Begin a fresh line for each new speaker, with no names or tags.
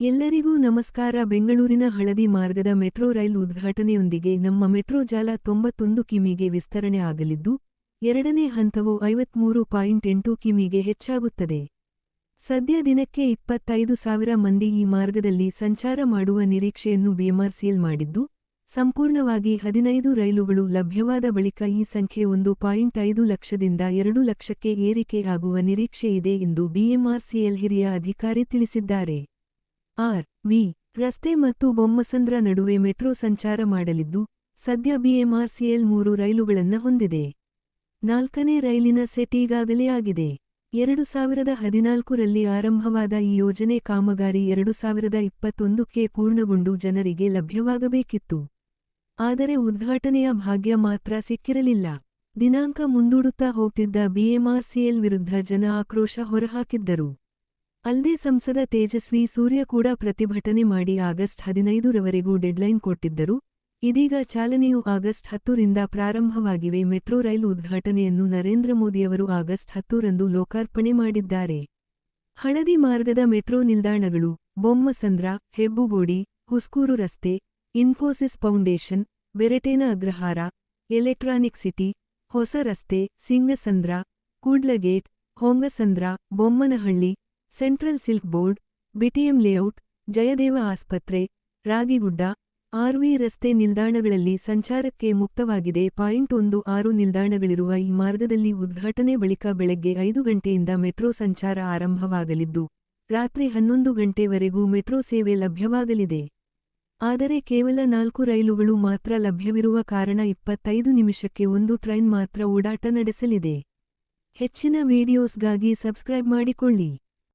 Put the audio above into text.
ಎಲ್ಲರಿಗೂ ನಮಸ್ಕಾರ. ಬೆಂಗಳೂರಿನ ಹಳದಿ ಮಾರ್ಗದ ಮೆಟ್ರೋ ರೈಲ್ ಉದ್ಘಾಟನೆಯೊಂದಿಗೆ ನಮ್ಮ ಮೆಟ್ರೋ ಜಾಲ ತೊಂಬತ್ತೊಂದು ಕಿಮಿಗೆ ವಿಸ್ತರಣೆ ಆಗಲಿದ್ದು, ಎರಡನೇ ಹಂತವು ಐವತ್ಮೂರು ಪಾಯಿಂಟ್ ಎಂಟು ಕಿಮಿಗೆ ಹೆಚ್ಚಾಗುತ್ತದೆ. ಸದ್ಯ ದಿನಕ್ಕೆ ಇಪ್ಪತ್ತೈದು ಸಾವಿರ ಮಂದಿ ಈ ಮಾರ್ಗದಲ್ಲಿ ಸಂಚಾರ ಮಾಡುವ ನಿರೀಕ್ಷೆಯನ್ನು ಬಿಎಂಆರ್ಸಿಎಲ್ ಮಾಡಿದ್ದು, ಸಂಪೂರ್ಣವಾಗಿ ಹದಿನೈದು ರೈಲುಗಳು ಲಭ್ಯವಾದ ಬಳಿಕ ಈ ಸಂಖ್ಯೆ ಒಂದು ಪಾಯಿಂಟ್ ಐದು ಲಕ್ಷದಿಂದ ಎರಡು ಲಕ್ಷಕ್ಕೆ ಏರಿಕೆಯಾಗುವ ನಿರೀಕ್ಷೆಯಿದೆ ಎಂದು ಬಿಎಂಆರ್ಸಿಎಲ್ ಹಿರಿಯ ಅಧಿಕಾರಿ ತಿಳಿಸಿದ್ದಾರೆ. ಆರ್, ವಿ, ರಸ್ತೆ ಮತ್ತು ಬೊಮ್ಮಸಂದ್ರ ನಡುವೆ ಮೆಟ್ರೋ ಸಂಚಾರ ಮಾಡಲಿದ್ದು, ಸದ್ಯ ಬಿಎಂಆರ್ಸಿಎಲ್ ಮೂರು ರೈಲುಗಳನ್ನು ಹೊಂದಿದೆ. ನಾಲ್ಕನೇ ರೈಲಿನ ಸೆಟ್ ಈಗಾಗಲೇ ಆಗಿದೆ. ಎರಡು ಸಾವಿರದ ಹದಿನಾಲ್ಕರಲ್ಲಿ ಆರಂಭವಾದ ಈ ಯೋಜನೆ ಕಾಮಗಾರಿ ಎರಡು ಸಾವಿರದ ಇಪ್ಪತ್ತೊಂದಕ್ಕೆ ಪೂರ್ಣಗೊಂಡು ಜನರಿಗೆ ಲಭ್ಯವಾಗಬೇಕಿತ್ತು. ಆದರೆ ಉದ್ಘಾಟನೆಯ ಭಾಗ್ಯ ಮಾತ್ರ ಸಿಕ್ಕಿರಲಿಲ್ಲ. ದಿನಾಂಕ ಮುಂದೂಡುತ್ತಾ ಹೋಗ್ತಿದ್ದ ಬಿಎಂಆರ್ಸಿಎಲ್ ವಿರುದ್ಧ ಜನ ಆಕ್ರೋಶ ಹೊರಹಾಕಿದ್ದರು. ಅಲ್ಲದೆ ಸಂಸದ ತೇಜಸ್ವಿ ಸೂರ್ಯ ಕೂಡ ಪ್ರತಿಭಟನೆ ಮಾಡಿ ಆಗಸ್ಟ್ ಹದಿನೈದರವರೆಗೂ ಡೆಡ್ಲೈನ್ ಕೊಟ್ಟಿದ್ದರು. ಇದೀಗ ಚಾಲನೆಯು ಆಗಸ್ಟ್ ಹತ್ತರಿಂದ ಪ್ರಾರಂಭವಾಗಿವೆ. ಮೆಟ್ರೋ ರೈಲು ಉದ್ಘಾಟನೆಯನ್ನು ನರೇಂದ್ರ ಮೋದಿಯವರು ಆಗಸ್ಟ್ ಹತ್ತರಂದು ಲೋಕಾರ್ಪಣೆ ಮಾಡಿದ್ದಾರೆ. ಹಳದಿ ಮಾರ್ಗದ ಮೆಟ್ರೋ ನಿಲ್ದಾಣಗಳು, ಬೊಮ್ಮಸಂದ್ರ, ಹೆಬ್ಬುಗೋಡಿ, ಹುಸ್ಕೂರು ರಸ್ತೆ, Infosys Foundation, Beretena Agrahara, Electronic City, ಹೊಸ ರಸ್ತೆ, Singasandra, Kudlu gate, Hongasandra, Bommanahalli Central Silk Board, BTM Layout, Jayadeva ಆಸ್ಪತ್ರೆ, ರಾಗಿಗುಡ್ಡ, ಆರ್ವಿ ರಸ್ತೆ ನಿಲ್ದಾಣಗಳಲ್ಲಿ ಸಂಚಾರಕ್ಕೆ ಮುಕ್ತವಾಗಿದೆ. ಪಾಯಿಂಟ್ ಒಂದು ಆರು ನಿಲ್ದಾಣಗಳಿರುವ ಈ ಮಾರ್ಗದಲ್ಲಿ ಉದ್ಘಾಟನೆ ಬಳಿಕ ಬೆಳಗ್ಗೆ ಐದು ಗಂಟೆಯಿಂದ ಮೆಟ್ರೋ ಸಂಚಾರ ಆರಂಭವಾಗಲಿದ್ದು, ರಾತ್ರಿ ಹನ್ನೊಂದು ಗಂಟೆವರೆಗೂ ಮೆಟ್ರೋ ಸೇವೆ ಲಭ್ಯವಾಗಲಿದೆ. ಆದರೆ ಕೇವಲ ನಾಲ್ಕು ರೈಲುಗಳು ಮಾತ್ರ ಲಭ್ಯವಿರುವ ಕಾರಣ ಇಪ್ಪತ್ತೈದು ನಿಮಿಷಕ್ಕೆ ಒಂದು ಟ್ರೈನ್ ಮಾತ್ರ ಓಡಾಟ ನಡೆಸಲಿದೆ. ಹೆಚ್ಚಿನ ವಿಡಿಯೋಸ್ಗಾಗಿ ಸಬ್ಸ್ಕ್ರೈಬ್ ಮಾಡಿಕೊಳ್ಳಿ.